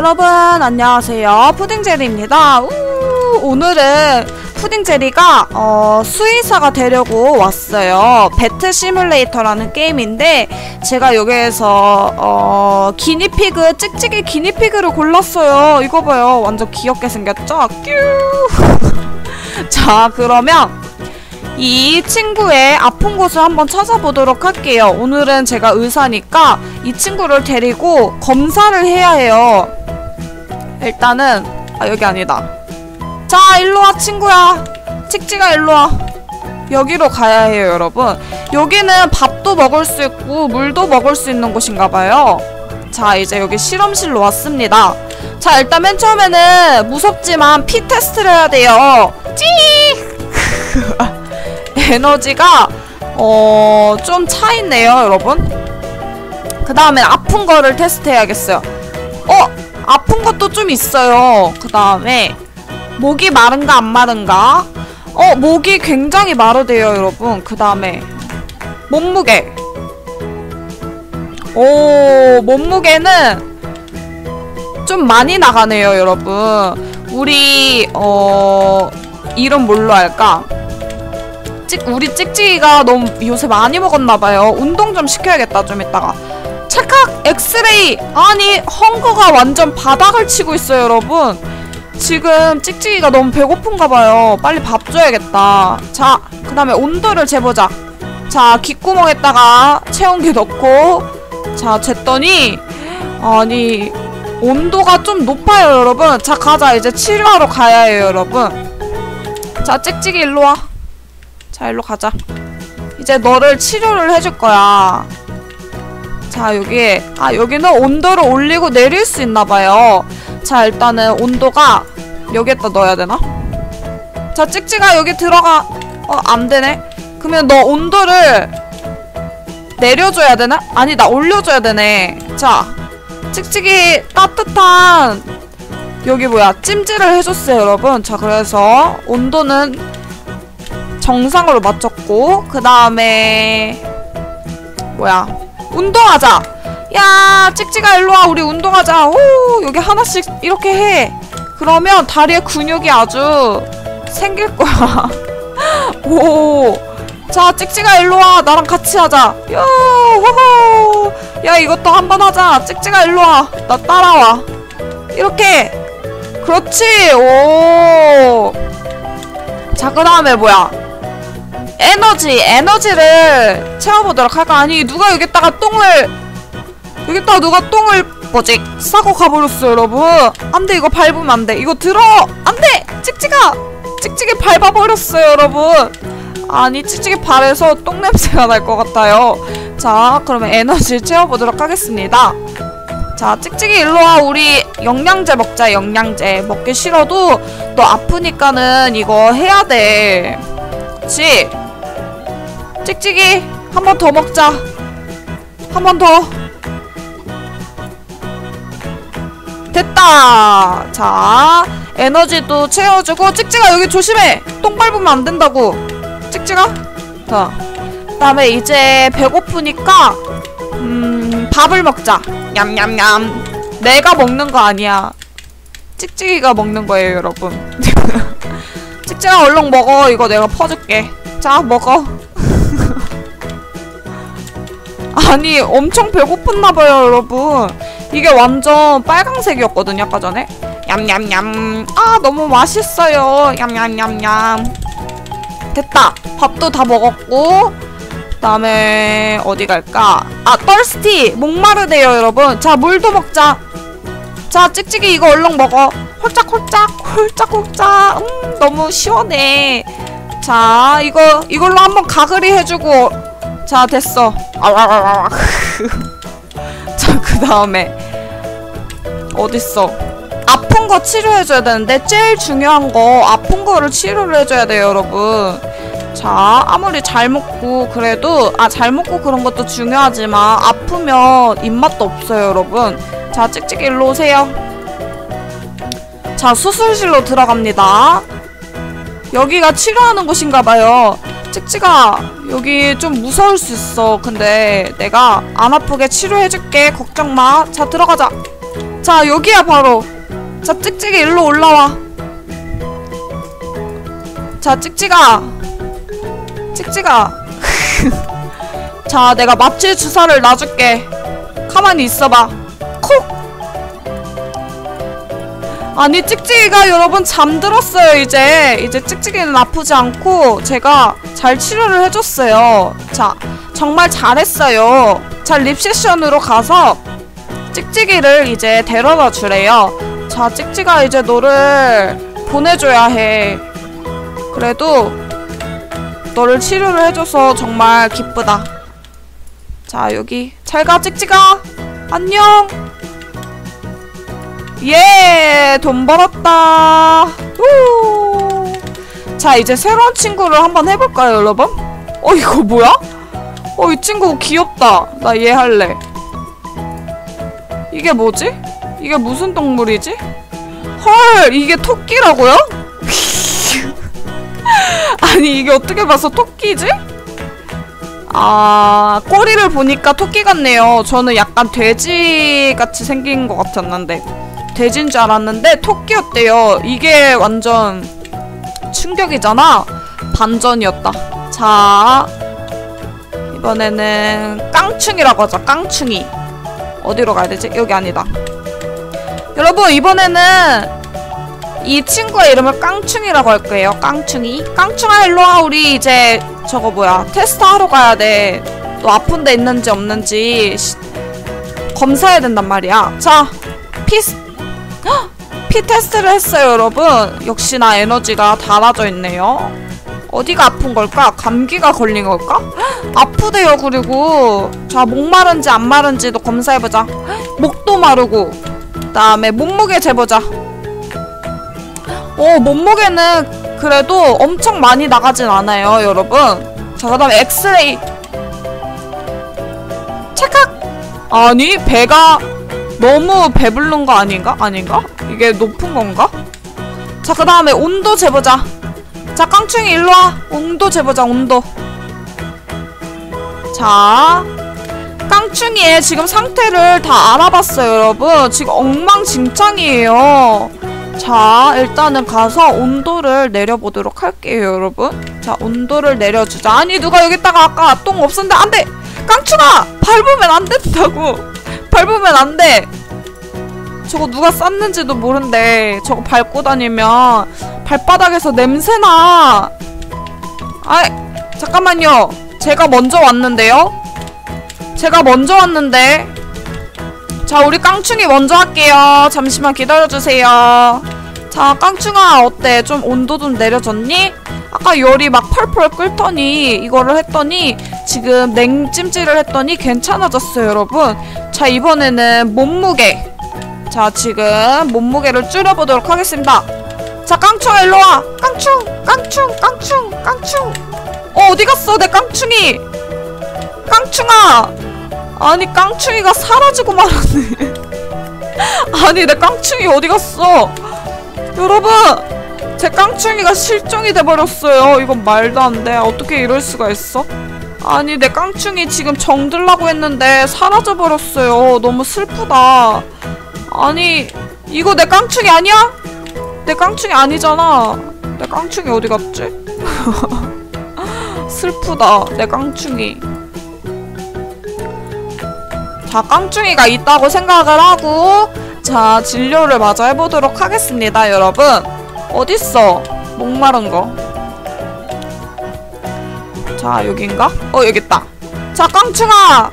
여러분 안녕하세요. 푸딩제리입니다. 우, 오늘은 푸딩제리가 어, 수의사가 되려고 왔어요. 배트 시뮬레이터라는 게임인데 제가 여기에서 어, 기니피그 찍찍이 기니피그를 골랐어요. 이거 봐요. 완전 귀엽게 생겼죠? 자 그러면 이 친구의 아픈 곳을 한번 찾아보도록 할게요. 오늘은 제가 의사니까 이 친구를 데리고 검사를 해야 해요. 일단은 아 여기 아니다. 자 일로와 친구야. 찍찍아 일로와. 여기로 가야 해요 여러분. 여기는 밥도 먹을 수 있고 물도 먹을 수 있는 곳인가 봐요. 자 이제 여기 실험실로 왔습니다. 자 일단 맨 처음에는 무섭지만 피 테스트를 해야 돼요. 찌! 에너지가 어 좀 차있네요 여러분. 그 다음에 아픈 거를 테스트해야겠어요. 어 아픈 것도 좀 있어요. 그 다음에 목이 마른가 안 마른가? 어 목이 굉장히 마르대요 여러분. 그 다음에 몸무게. 오 몸무게는 좀 많이 나가네요 여러분. 우리 어 이름 뭘로 할까 찍 우리 찍찍이가 너무 요새 많이 먹었나봐요. 운동 좀 시켜야겠다 좀 이따가. 찰칵 엑스레이 아니 헝거가 완전 바닥을 치고 있어요 여러분. 지금 찍찍이가 너무 배고픈가봐요. 빨리 밥 줘야겠다. 자, 그 다음에 온도를 재보자. 자, 귓구멍에다가 체온계 넣고 자, 쟀더니 아니 온도가 좀 높아요 여러분. 자, 가자. 이제 치료하러 가야 해요 여러분. 자, 찍찍이 일로 와. 자 일로 가자. 이제 너를 치료를 해줄 거야. 자 여기 아 여기는 온도를 올리고 내릴 수 있나봐요. 자 일단은 온도가 여기에다 넣어야 되나? 자 찍찍아 여기 들어가. 어 안되네. 그러면 너 온도를 내려줘야 되나? 아니 나 올려줘야 되네. 자 찍찍이 따뜻한 여기 뭐야? 찜질을 해줬어요 여러분. 자 그래서 온도는 정상으로 맞췄고 그 다음에 뭐야 운동하자. 야 찍찍아 일로와. 우리 운동하자. 오 여기 하나씩 이렇게 해. 그러면 다리에 근육이 아주 생길 거야. 오자 찍찍아 일로와. 나랑 같이 하자. 야 호호. 야 이것도 한번 하자. 찍찍아 일로와. 나 따라와. 이렇게. 그렇지. 오 자 그 다음에 뭐야 에너지 에너지를 채워보도록 할까? 아니 누가 여기다가 똥을 여기다가 누가 똥을 뭐지? 싸고 가버렸어 여러분. 안돼 이거 밟으면 안돼. 이거 들어! 안돼! 찍찍아! 찍찍이 밟아버렸어요 여러분. 아니 찍찍이 발에서 똥냄새가 날 것 같아요. 자 그러면 에너지 채워보도록 하겠습니다. 자 찍찍이 일로와 우리 영양제 먹자 영양제. 먹기 싫어도 너 아프니까는 이거 해야 돼. 그치? 찍찍이 한 번 더 먹자. 한 번 더. 됐다. 자 에너지도 채워주고 찍찍아 여기 조심해. 똥 밟으면 안 된다고. 찍찍아? 자 그다음에 이제 배고프니까 음 밥을 먹자. 냠냠냠. 내가 먹는 거 아니야. 찍찍이가 먹는 거예요 여러분. 찍찍아 얼른 먹어. 이거 내가 퍼줄게. 자 먹어 아니 엄청 배고팠나 봐요 여러분. 이게 완전 빨강색이었거든요 아까 전에. 냠냠냠. 아 너무 맛있어요. 냠냠냠냠. 됐다. 밥도 다 먹었고 그 다음에 어디 갈까? 아 떨스티 목마르대요 여러분. 자 물도 먹자. 자 찍찍이 이거 얼른 먹어. 홀짝홀짝 홀짝홀짝. 음 너무 시원해. 자 이거 이걸로 한번 가글이 해주고 자 됐어. 자그 다음에 어딨어? 아픈 거 치료해줘야 되는데 제일 중요한 거 아픈 거를 치료를 해줘야 돼요 여러분. 자 아무리 잘 먹고 그래도 아 잘 먹고 그런 것도 중요하지만 아프면 입맛도 없어요 여러분. 자 찍찍이 일로 오세요. 자 수술실로 들어갑니다. 여기가 치료하는 곳인가봐요 찍찍아 여기 좀 무서울 수 있어. 근데 내가 안 아프게 치료해줄게. 걱정마. 자 들어가자. 자 여기야 바로. 자 찍찍이 일로 올라와. 자 찍찍아. 찍찍아. 자 내가 마취 주사를 놔줄게. 가만히 있어봐. 콕 아니 찍찍이가 여러분 잠들었어요 이제. 이제 찍찍이는 아프지 않고 제가 잘 치료를 해줬어요. 자 정말 잘했어요. 자 립세션으로 가서 찍찍이를 이제 데려다 주래요. 자 찍찍아 이제 너를 보내줘야 해. 그래도 너를 치료를 해줘서 정말 기쁘다. 자 여기 잘가 찍찍아. 안녕 예, 돈 벌었다. 우. 자, 이제 새로운 친구를 한번 해볼까요, 여러분? 어, 이거 뭐야? 어, 이 친구 귀엽다. 나 얘 할래. 이게 뭐지? 이게 무슨 동물이지? 헐, 이게 토끼라고요? 아니, 이게 어떻게 봐서 토끼지? 아, 꼬리를 보니까 토끼 같네요. 저는 약간 돼지 같이 생긴 것 같았는데. 돼지인 줄 알았는데 토끼였대요. 이게 완전 충격이잖아. 반전이었다. 자, 이번에는 깡충이라고 하자. 깡충이. 어디로 가야 되지? 여기 아니다. 여러분 이번에는 이 친구의 이름을 깡충이라고 할 거예요. 깡충이. 깡충아 일로와. 우리 이제 저거 뭐야 테스트 하러 가야 돼. 너 아픈 데 있는지 없는지 시, 검사해야 된단 말이야. 자, 피스 피 테스트를 했어요 여러분. 역시나 에너지가 달아져 있네요. 어디가 아픈 걸까? 감기가 걸린 걸까? 아프대요 그리고. 자 목마른지 안 마른지도 검사해보자. 목도 마르고. 그 다음에 몸무게 재보자. 오 몸무게는 그래도 엄청 많이 나가진 않아요 여러분. 자그 다음에 엑스레이. 체크 아니 배가 너무 배부른 거 아닌가? 아닌가? 이게 높은 건가? 자, 그 다음에 온도 재보자. 자, 깡충이 일로 와. 온도 재보자, 온도. 자, 깡충이의 지금 상태를 다 알아봤어요, 여러분. 지금 엉망진창이에요. 자, 일단은 가서 온도를 내려보도록 할게요, 여러분. 자, 온도를 내려주자. 아니, 누가 여기다가 아까 똥 없었는데, 안 돼! 깡충아! 밟으면 안 된다고! 밟으면 안 돼. 저거 누가 쌌는지도 모른대. 저거 밟고 다니면 발바닥에서 냄새나. 아, 잠깐만요. 제가 먼저 왔는데요. 제가 먼저 왔는데. 자, 우리 깡충이 먼저 할게요. 잠시만 기다려주세요. 자, 깡충아 어때? 좀 온도 좀 내려졌니? 아까 열이 막 펄펄 끓더니 이거를 했더니 지금 냉찜질을 했더니 괜찮아졌어요, 여러분. 자 이번에는 몸무게. 자 지금 몸무게를 줄여보도록 하겠습니다. 자 깡충 일로와. 깡충 깡충 깡충 깡충. 어 어디 갔어 내 깡충이? 깡충아! 아니 깡충이가 사라지고 말았네. 아니 내 깡충이 어디 갔어? 여러분 제 깡충이가 실종이 돼버렸어요. 이건 말도 안돼. 어떻게 이럴 수가 있어 아니 내 깡충이 지금 정들라고 했는데 사라져버렸어요. 너무 슬프다. 아니 이거 내 깡충이 아니야? 내 깡충이 아니잖아. 내 깡충이 어디 갔지? 슬프다 내 깡충이. 자 깡충이가 있다고 생각을 하고 자 진료를 마저 해보도록 하겠습니다 여러분. 어딨어? 목마른 거 자 여긴가? 어 여깄다. 자 깡충아!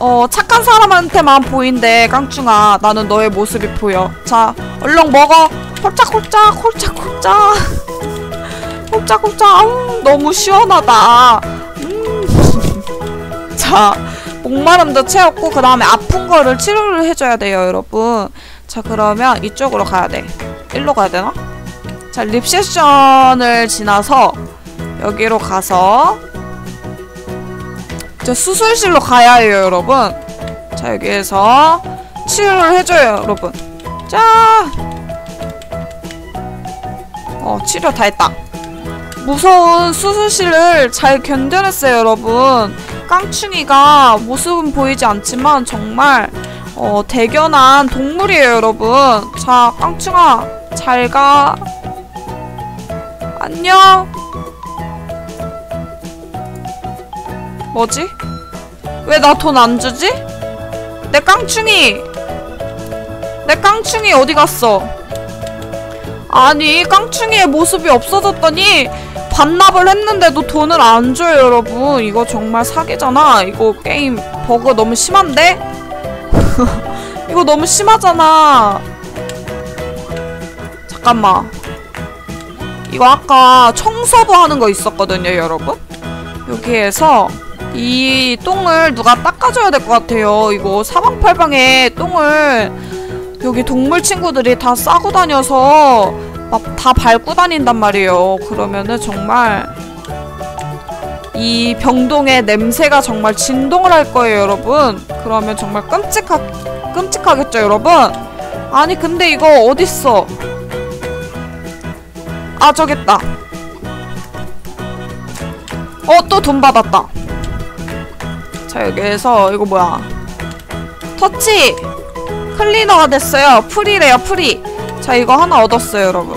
어 착한 사람한테만 보인대 깡충아. 나는 너의 모습이 보여. 자 얼른 먹어. 홀짝홀짝 홀짝홀짝. 홀짝홀짝. 아우 너무 시원하다. 음. 자 목마름도 채웠고 그 다음에 아픈 거를 치료를 해줘야 돼요 여러분. 자 그러면 이쪽으로 가야 돼. 일로 가야 되나? 자 립세션을 지나서 여기로 가서 자 수술실로 가야 해요 여러분 자 여기에서 치료를 해줘요 여러분 자 어, 치료 다 했다 무서운 수술실을 잘 견뎌냈어요 여러분 깡충이가 모습은 보이지 않지만 정말 어, 대견한 동물이에요, 여러분. 자, 깡충아, 잘 가. 안녕. 뭐지? 왜 나 돈 안 주지? 내 깡충이! 내 깡충이 어디 갔어? 아니, 깡충이의 모습이 없어졌더니 반납을 했는데도 돈을 안 줘요, 여러분. 이거 정말 사기잖아. 이거 게임 버그 너무 심한데? 이거 너무 심하잖아. 잠깐만. 이거 아까 청소부 하는 거 있었거든요, 여러분. 여기에서 이 똥을 누가 닦아줘야 될 것 같아요. 이거 사방팔방에 똥을 여기 동물 친구들이 다 싸고 다녀서 막 다 밟고 다닌단 말이에요. 그러면은 정말 이 병동의 냄새가 정말 진동을 할 거예요, 여러분. 그러면 정말 끔찍하, 끔찍하겠죠, 여러분? 아니, 근데 이거 어딨어? 아, 저기 있다. 어, 또 돈 받았다. 자, 여기에서, 이거 뭐야. 터치! 클리너가 됐어요. 프리래요, 프리. 자, 이거 하나 얻었어요, 여러분.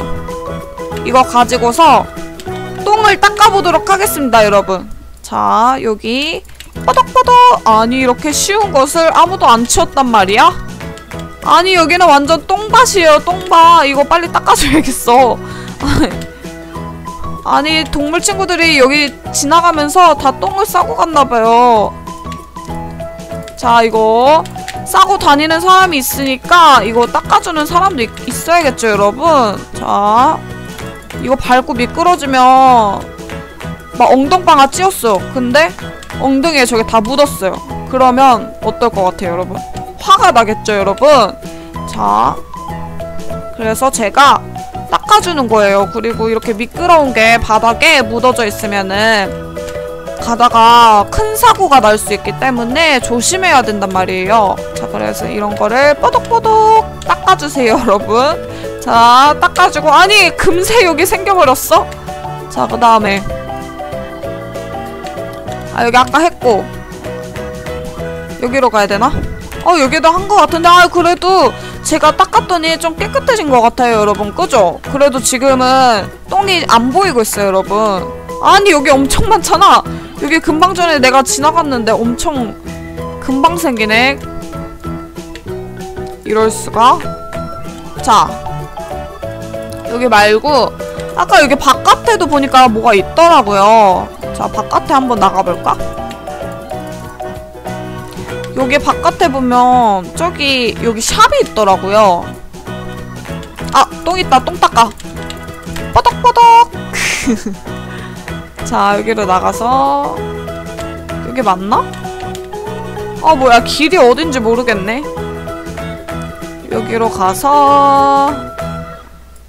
이거 가지고서 똥을 닦아보도록 하겠습니다, 여러분. 자, 여기 뽀덕뽀덕! 아니, 이렇게 쉬운 것을 아무도 안 치웠단 말이야? 아니, 여기는 완전 똥밭이에요, 똥밭. 이거 빨리 닦아줘야겠어. 아니, 동물 친구들이 여기 지나가면서 다 똥을 싸고 갔나봐요. 자, 이거 싸고 다니는 사람이 있으니까 이거 닦아주는 사람도 있, 있어야겠죠, 여러분? 자, 이거 밟고 미끄러지면 막 엉덩방아 찧었어요. 근데 엉덩이에 저게 다 묻었어요. 그러면 어떨 것 같아요, 여러분? 화가 나겠죠, 여러분? 자, 그래서 제가 닦아주는 거예요. 그리고 이렇게 미끄러운 게 바닥에 묻어져 있으면은 가다가 큰 사고가 날 수 있기 때문에 조심해야 된단 말이에요. 자, 그래서 이런 거를 뽀독뽀독 닦아주세요, 여러분. 자, 닦아주고. 아니, 금세 여기 생겨버렸어? 자, 그 다음에. 아, 여기 아까 했고. 여기로 가야 되나? 어, 여기도 한 것 같은데. 아, 그래도 제가 닦았더니 좀 깨끗해진 것 같아요, 여러분. 그죠? 그래도 지금은 똥이 안 보이고 있어요, 여러분. 아니, 여기 엄청 많잖아. 여기 금방 전에 내가 지나갔는데 엄청 금방 생기네. 이럴 수가. 자, 여기 말고 아까 여기 바깥에도 보니까 뭐가 있더라고요. 자, 바깥에 한번 나가볼까? 여기 바깥에 보면 저기 여기 샵이 있더라고요. 아, 똥 있다. 똥 닦아. 뻐덕뻐덕. 자, 여기로 나가서 여기 맞나? 아, 뭐야. 길이 어딘지 모르겠네. 여기로 가서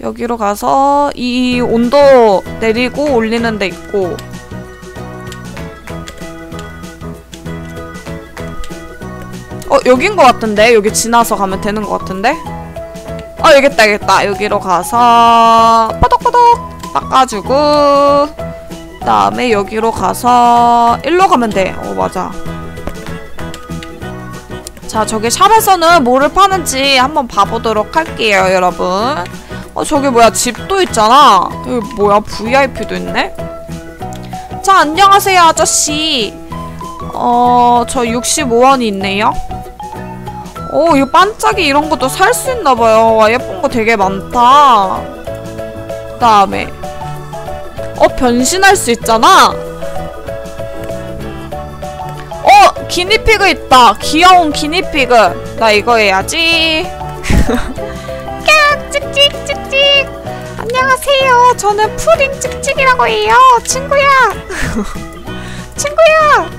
여기로 가서 이 온도 내리고 올리는 데 있고 어 여긴 것 같은데 여기 지나서 가면 되는 것 같은데 있다 여기 있다 여기로 가서 빠덕빠덕 닦아주고 그 다음에 여기로 가서 일로 가면 돼 어 맞아. 자 저기 샵에서는 뭐를 파는지 한번 봐보도록 할게요 여러분. 어 저기 뭐야 집도 있잖아. 여기 뭐야 VIP도 있네? 자 안녕하세요 아저씨. 어 저 65원이 있네요. 오 이거 반짝이 이런 것도 살 수 있나봐요. 와 예쁜 거 되게 많다. 그 다음에 어 변신할 수 있잖아. 어 기니피그 있다. 귀여운 기니피그. 나 이거 해야지. 깍 찍찍 찍찍. 안녕하세요. 저는 푸딩 찍찍이라고 해요. 친구야. 친구야.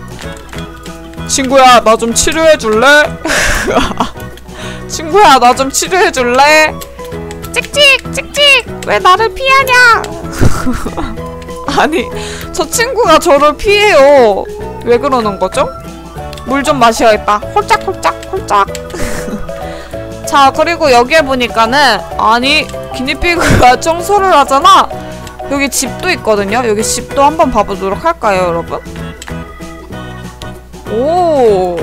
친구야 나 좀 치료해 줄래? 친구야 나 좀 치료해 줄래? 찍찍 찍찍. 왜 나를 피하냐? 아니 저 친구가 저를 피해요. 왜 그러는 거죠? 물 좀 마셔야겠다. 홀짝홀짝 홀짝. 자 그리고 여기에 보니까는 아니 기니피그가 청소를 하잖아? 여기 집도 있거든요? 여기 집도 한번 봐보도록 할까요 여러분? 오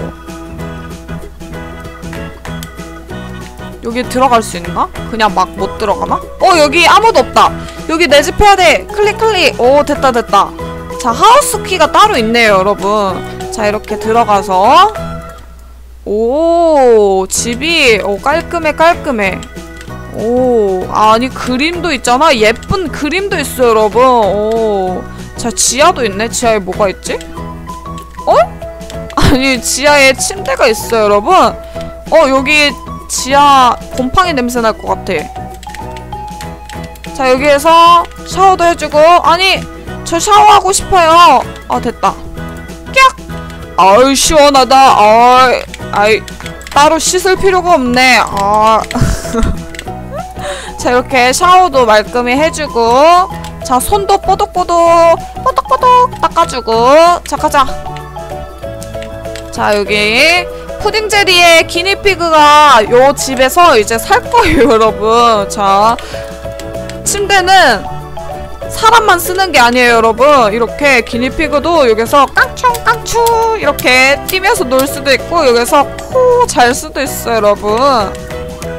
여기 들어갈 수 있나? 그냥 막 못 들어가나? 어 여기 아무도 없다. 여기 내 집 해야 돼. 클릭 클릭. 오 됐다 됐다. 자 하우스 키가 따로 있네요 여러분. 자 이렇게 들어가서. 오 집이 오 깔끔해 깔끔해. 오 아니 그림도 있잖아. 예쁜 그림도 있어 여러분. 오자 지하도 있네. 지하에 뭐가 있지? 어? 아니 지하에 침대가 있어 여러분. 어 여기 지하 곰팡이 냄새 날 것 같아. 자 여기에서 샤워도 해주고 아니 저 샤워하고 싶어요. 아 됐다. 깍 아유 시원하다. 아이 아이 따로 씻을 필요가 없네. 아. 자 이렇게 샤워도 말끔히 해주고 자 손도 뽀독뽀독 뽀독뽀독 닦아주고 자 가자. 자 여기 푸딩 제리의 기니피그가 요 집에서 이제 살 거예요 여러분. 자 침대는 사람만 쓰는 게 아니에요 여러분. 이렇게 기니피그도 여기서 깡충 깡충 이렇게 뛰면서 놀 수도 있고 여기서 코 잘 수도 있어요 여러분.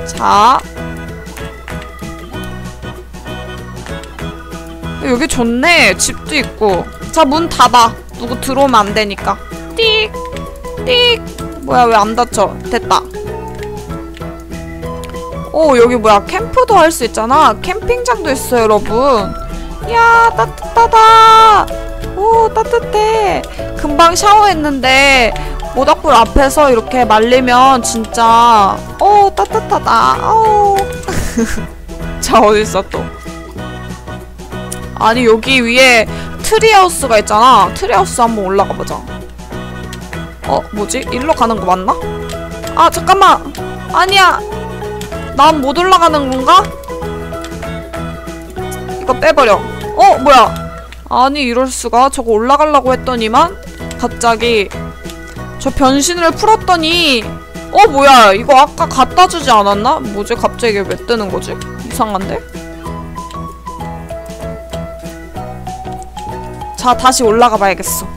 자. 여기 좋네. 집도 있고. 자 문 닫아. 누구 들어오면 안 되니까. 띡 띡 뭐야 왜 안 닫혀 됐다. 오 여기 뭐야? 캠프도 할 수 있잖아. 캠핑장도 있어요 여러분. 이야 따뜻하다. 오 따뜻해. 금방 샤워했는데 모닥불 앞에서 이렇게 말리면 진짜 오 따뜻하다. 오. 자 어딨어 또? 아니 여기 위에 트리하우스가 있잖아. 트리하우스 한번 올라가 보자 어 뭐지? 일로 가는 거 맞나? 아 잠깐만 아니야 난 못 올라가는 건가? 이거 빼버려 어 뭐야 아니 이럴 수가 저거 올라가려고 했더니만 갑자기 저 변신을 풀었더니 어 뭐야 이거 아까 갖다 주지 않았나? 뭐지 갑자기 왜 뜨는 거지? 이상한데? 자 다시 올라가 봐야겠어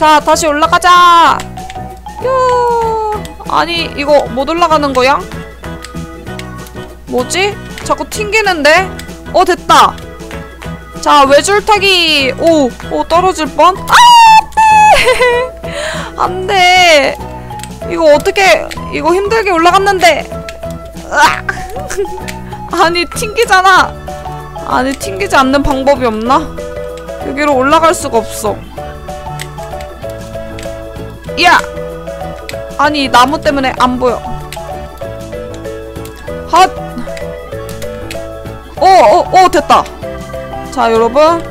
자 다시 올라가자 요 아니 이거 못 올라가는 거야? 뭐지? 자꾸 튕기는데? 어 됐다 자 외줄타기 오! 오 떨어질 뻔? 아 안돼 안돼 이거 어떻게 이거 힘들게 올라갔는데! 아니 튕기잖아 아니 튕기지 않는 방법이 없나? 여기로 올라갈 수가 없어 야! 아니 나무 때문에 안 보여 핫! 오! 오! 오! 됐다 자 여러분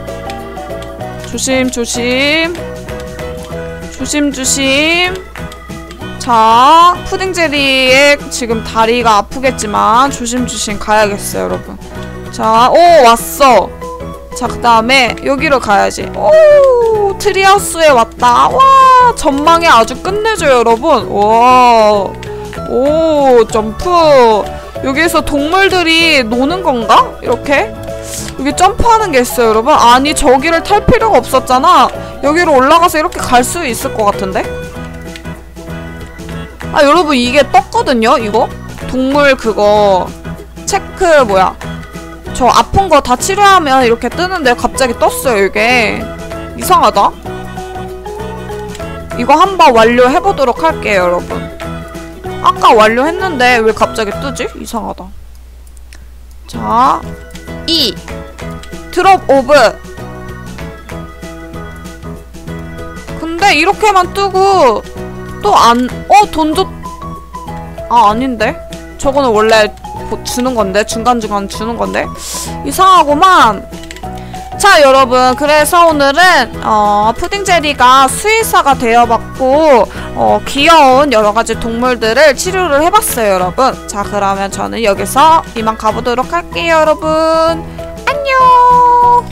조심 조심 조심 조심 자 푸딩제리의 지금 다리가 아프겠지만 조심조심 가야겠어요 여러분 자오 왔어 자 그 다음에 여기로 가야지. 오 트리하우스에 왔다. 와 전망이 아주 끝내줘요 여러분. 와 오 점프. 여기에서 동물들이 노는 건가? 이렇게? 여기 점프하는 게 있어요 여러분. 아니 저기를 탈 필요가 없었잖아. 여기로 올라가서 이렇게 갈 수 있을 것 같은데? 아 여러분 이게 떴거든요 이거? 동물 그거. 체크 뭐야 저 아픈 거 다 치료하면 이렇게 뜨는데 갑자기 떴어요 이게 이상하다 이거 한번 완료해보도록 할게요 여러분 아까 완료했는데 왜 갑자기 뜨지? 이상하다 자2 드롭 오브 근데 이렇게만 뜨고 또 안 어? 돈 줬... 아 아닌데? 저거는 원래 보- 주는 건데 중간중간 주는 건데? 이상하구만. 자 여러분. 그래서 오늘은 어, 푸딩제리가 수의사가 되어봤고 어, 귀여운 여러가지 동물들을 치료를 해봤어요 여러분. 자 그러면 저는 여기서 이만 가보도록 할게요 여러분. 안녕